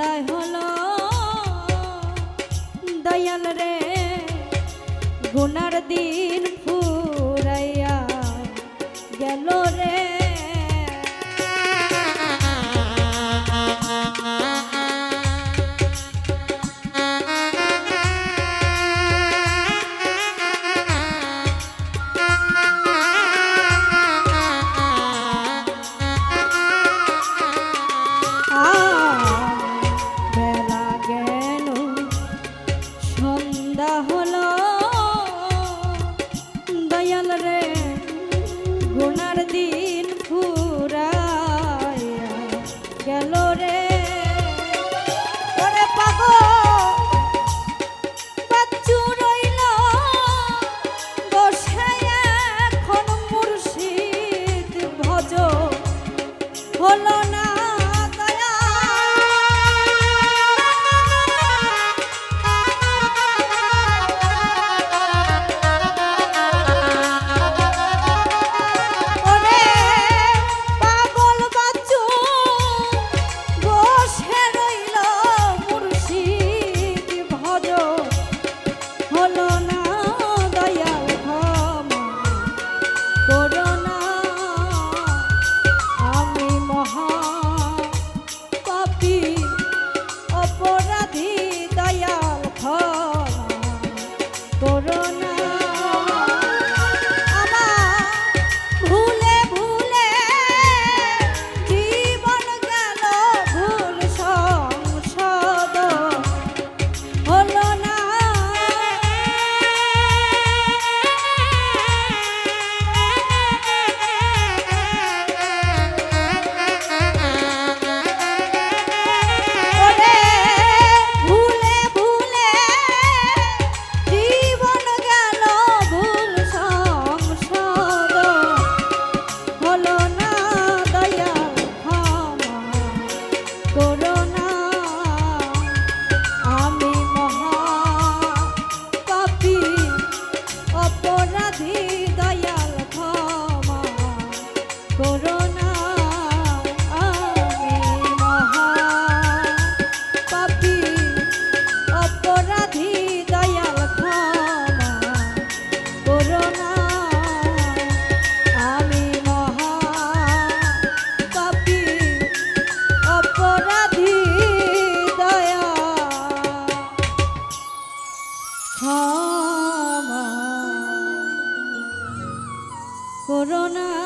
বিদায় হলো। দয়াল রে গুনার দিন ফুল দিন ক্ষমা করোনা